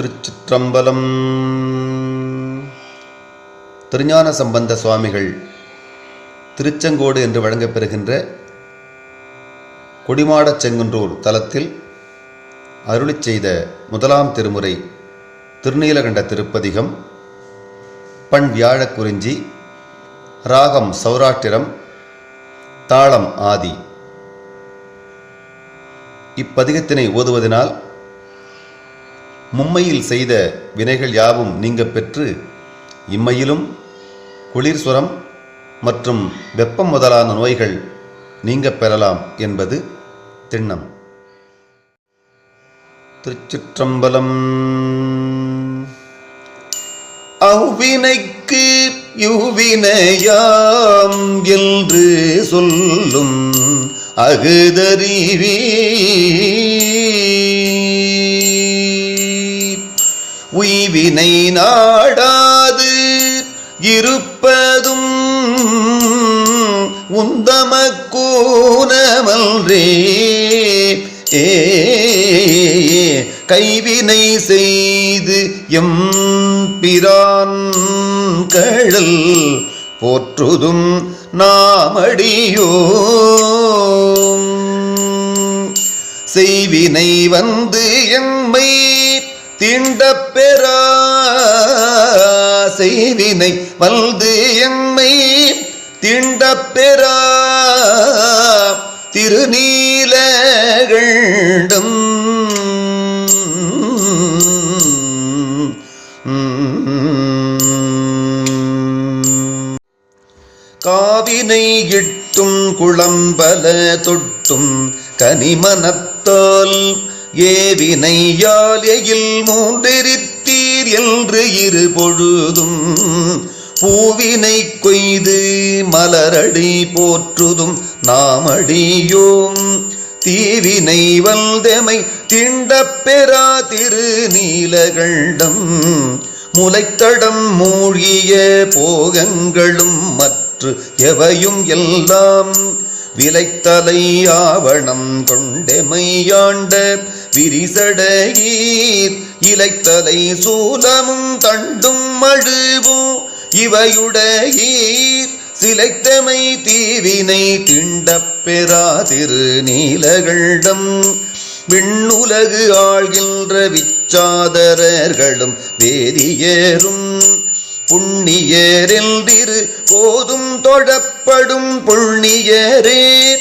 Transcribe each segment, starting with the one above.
திருச்சிற்றம்பலம். திருஞான சம்பந்த சுவாமிகள் திருச்செங்கோடு என்று வழங்கப்பெறுகின்ற கொடிமாடச் செங்குன்றூர் தலத்தில் அருளி செய்த முதலாம் திருமுறை திருநீலகண்ட திருப்பதிகம் பண் வியாழக்குறிஞ்சி ராகம் சௌராட்டிரம் தாளம் ஆதி. இப்பதிகத்தினை ஓதுவதனால் மும்மையில் செய்த வினைகள் யாவும் நீங்க பெற்று இம்மையிலும் குளிர் சுரம் மற்றும் வெப்பம் முதலான நோய்கள் நீங்க பெறலாம் என்பது திண்ணம். திருச்சிற்றம்பலம். அவ்வினைக்கு யுவினையாம் என்று சொல்லும் அகுதறிவி. உய்வினை நாடாது. இருப்பதும் உந்தமக்கூனமல்ரே ஏ கைவினை செய்து எம் பிரான் கழல் போற்றுதும் நாமடியோ. செய்வினை வந்து எம்மை தீண்ட பெறாசைவினை வல்து எம்மை தீண்ட பெறா திருநீலகண்டும் காவினை இட்டும் குளம்பல தொட்டும் கனிமனத்தால் ஏவினையால் எயில் மூன்றெரித்தீர் என்று இரு பொழுதும் பூவினை கொய்து மலரடி போற்றுதும் நாமடியோம் தீவினை வல்தமை திண்ட பெறா திரு நீலகண்டம் முளைத்தடம் மூழ்கிய போகங்களும் மற்ற எவையும் எல்லாம். விலைத்தலை ஆவணம் கொண்டெமையாண்ட விரிசடையீர். இலைத்தலை சூலமும் தண்டும் மழுவோ இவையுடையீர். சிலைத்தமை தீவினை திண்டப் பெறாதிரு நீலகண்டம். விண்ணுலகு ஆழ்கின்ற விச்சாதரர்களும் வேதியேறும். புண்ணியரில் திரு போதும் தொழப்படும் புண்ணியரே.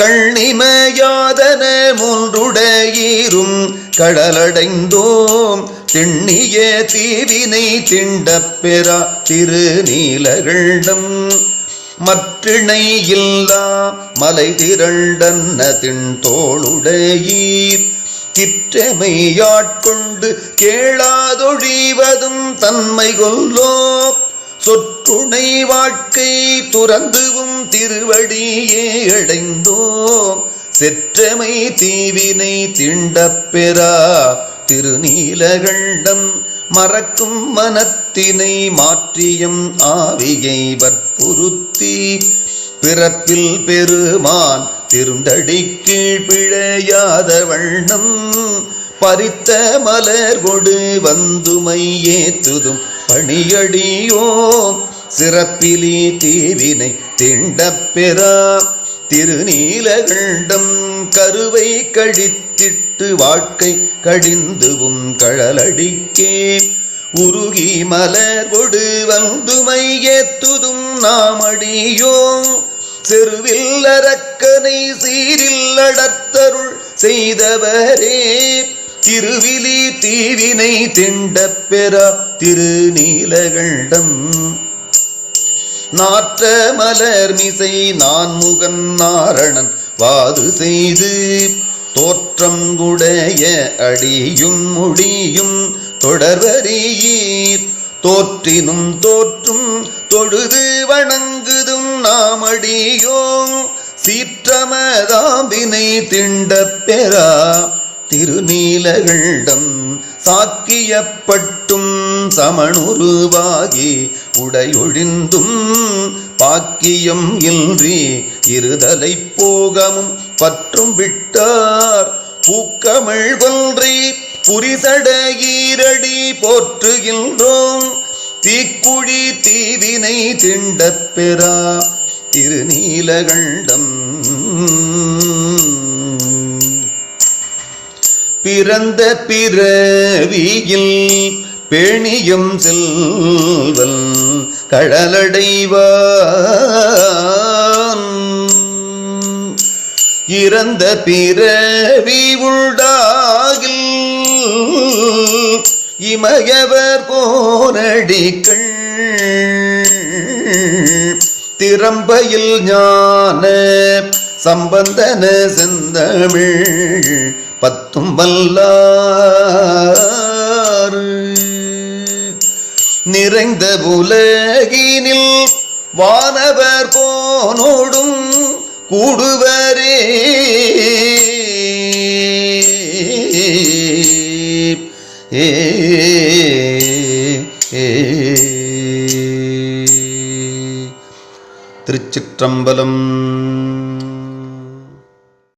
கண்ணிமையாதன மூன்றுடையீரும் கடலடைந்தோம். திண்ணிய தீவினை திண்டப் பெறா திருநீலகண்டம். மற்றிணை இல்லா மலை திரண்டன்ன திண்தோளுடையீர். கிற்றமையாட்கொண்டு கேளாதொழிவதும் தன்மை கொல்லோ சொற்றுணை வாழ்க்கை துறந்து திருவடியே அடைந்தோம். செற்றமை தீவினை திண்டப்பெறா. திருநீலகண்டம் மறக்கும் மனத்தினை மாற்றியும் ஆவியை வற்புறுத்தி. பிறப்பில் பெருமான் திருந்தடி கீழ் பிழையாத வண்ணம். பறித்த மலர் கொடு வந்துமை ஏத்துதும் பணியடியோம். சிறப்பிலி தீவினை திண்டப்பெறா திருநீலகண்டம் கருவை கழித்திட்டு வாழ்க்கை கடிந்துவும் கழலடிக்கே. உருகி மலர் கொடு வந்துமை ஏத்துதும் நாமடியோம். செருவில் அரக்கனை சீரில் அடத்தருள் செய்தவரே. திருவிழி தீவினை திண்டப் பெறா. திருநீலகண்டம் நாற்ற மலர் மிசை நான் முகன் நாரணன் வாது செய்து தோற்றம் குடைய அடியும் முடியும் தொடர்வரீர். தோற்றினும் தோற்றும் தொழுது வணங்குதும் நாம் நாமடியோம் சீற்றமதாம்பினை திண்ட பெறா. திருநீலகண்டம் சாக்கியப்பட்டும் சமணுருவாகி உடையொழிந்தும் பாக்கியம் இன்றி இருதலை போகமும் பற்றும் விட்டார். பூக்கமிழ் கொன்றி புரிசட போற்றுகின்றோம். தீக்குழி தீவினை திண்டப் பெறா. திருநீலகண்டம் பிறந்த பிறவியில் பேணியும் செல்வன் கடலடைவான். இறந்த பிறவி உண்டாகில் இமயவர் போரடிக்கள் திறம்பையில் ஞான சம்பந்தன செந்தமிழ். பத்தும் வல்லாறு. நிறைந்த உலகினில் வானவர் போனோடும் கூடுவரே. ஏ திருச்சிற்றம்பலம்